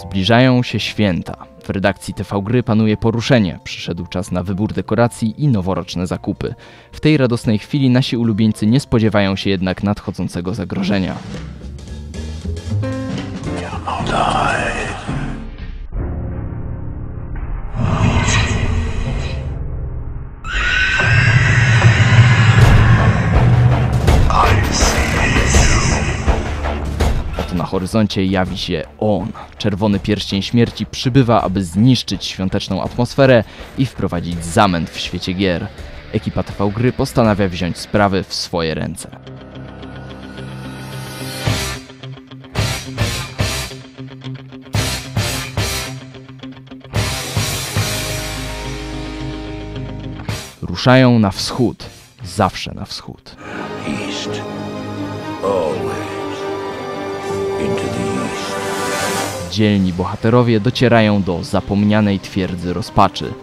Zbliżają się święta. W redakcji TV Gry panuje poruszenie. Przyszedł czas na wybór dekoracji i noworoczne zakupy. W tej radosnej chwili nasi ulubieńcy nie spodziewają się jednak nadchodzącego zagrożenia. Oto horyzoncie jawi się on. Czerwony pierścień śmierci przybywa, aby zniszczyć świąteczną atmosferę i wprowadzić zamęt w świecie gier. Ekipa TV Gry postanawia wziąć sprawy w swoje ręce. Ruszają na wschód. Zawsze na wschód. East. Dzielni bohaterowie docierają do zapomnianej twierdzy rozpaczy.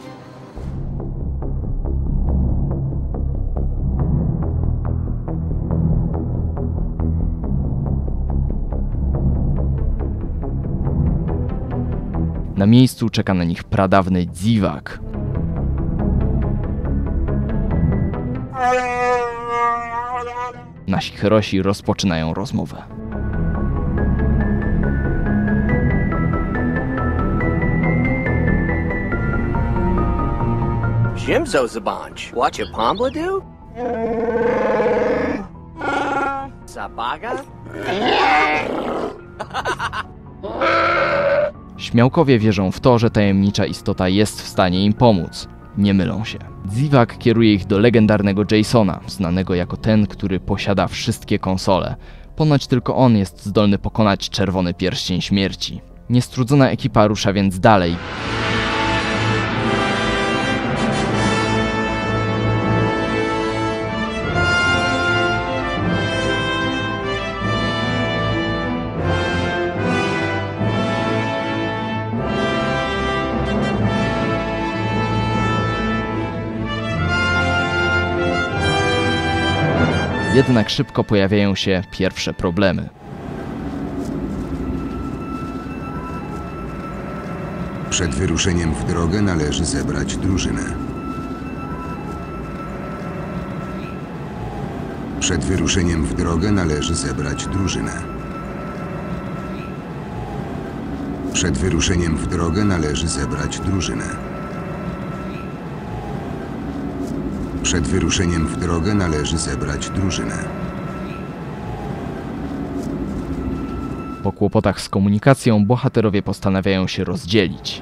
Na miejscu czeka na nich pradawny dziwak. Nasi herosi rozpoczynają rozmowę. Jimzo's a bunch. Watch a Pombla do? Sabaga? Śmiałkowie wierzą w to, że tajemnicza istota jest w stanie im pomóc. Nie mylą się. Zivak kieruje ich do legendarnego Jasona, znanego jako ten, który posiada wszystkie konsole. Ponoć tylko on jest zdolny pokonać czerwony pierścień śmierci. Niestrudzona ekipa rusza więc dalej. Jednak szybko pojawiają się pierwsze problemy. Przed wyruszeniem w drogę należy zebrać drużynę. Przed wyruszeniem w drogę należy zebrać drużynę. Przed wyruszeniem w drogę należy zebrać drużynę. Przed wyruszeniem w drogę należy zebrać drużynę. Po kłopotach z komunikacją bohaterowie postanawiają się rozdzielić.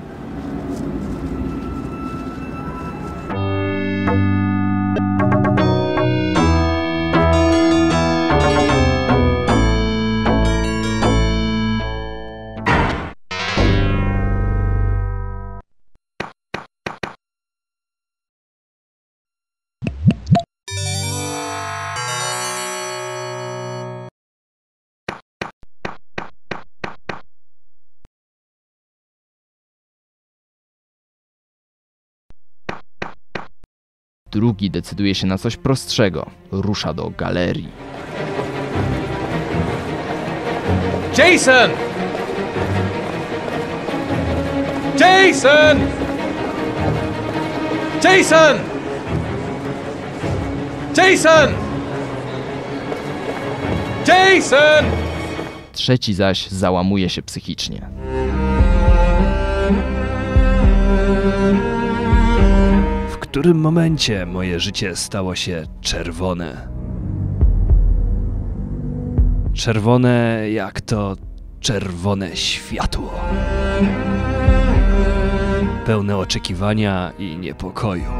Drugi decyduje się na coś prostszego. Rusza do galerii. Jason! Jason! Jason! Jason! Jason! Trzeci zaś załamuje się psychicznie. Którym momencie moje życie stało się czerwone? Czerwone jak to czerwone światło. Pełne oczekiwania i niepokoju.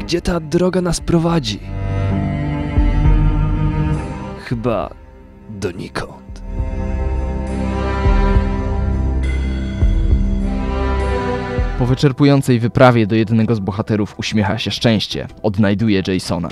Gdzie ta droga nas prowadzi? Chyba donikąd. Po wyczerpującej wyprawie do jednego z bohaterów uśmiecha się szczęście. Odnajduje Jasona.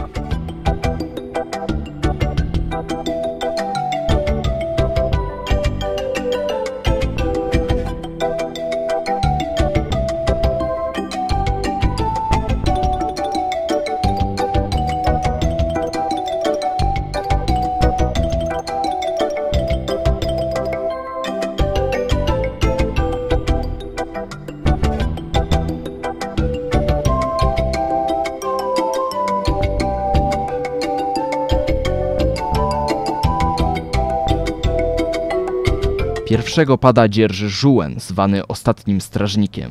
Pierwszego pada dzierży Żułen, zwany Ostatnim Strażnikiem.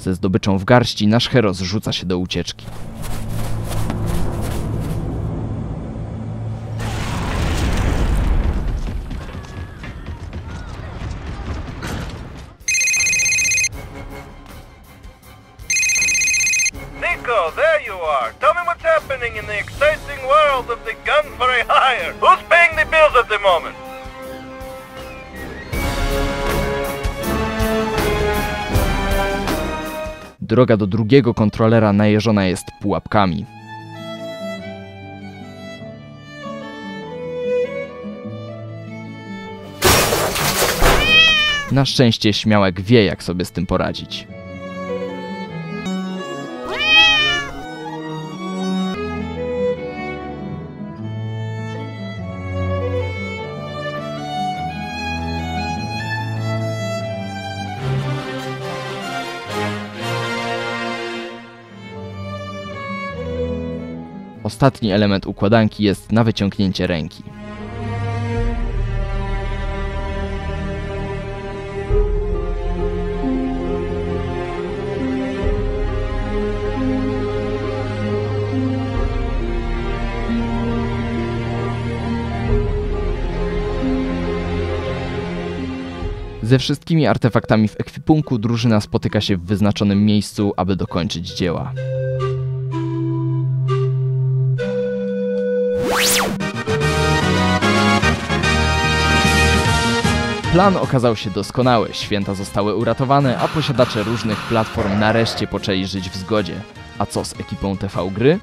Ze zdobyczą w garści nasz hero zrzuca się do ucieczki. Nico. Who's paying the bills at the moment? Droga do drugiego kontrolera najeżona jest pułapkami. Na szczęście śmiałek wie, jak sobie z tym poradzić. Ostatni element układanki jest na wyciągnięcie ręki. Ze wszystkimi artefaktami w ekwipunku drużyna spotyka się w wyznaczonym miejscu, aby dokończyć dzieła. Plan okazał się doskonały, święta zostały uratowane, a posiadacze różnych platform nareszcie poczęli żyć w zgodzie. A co z ekipą TV Gry?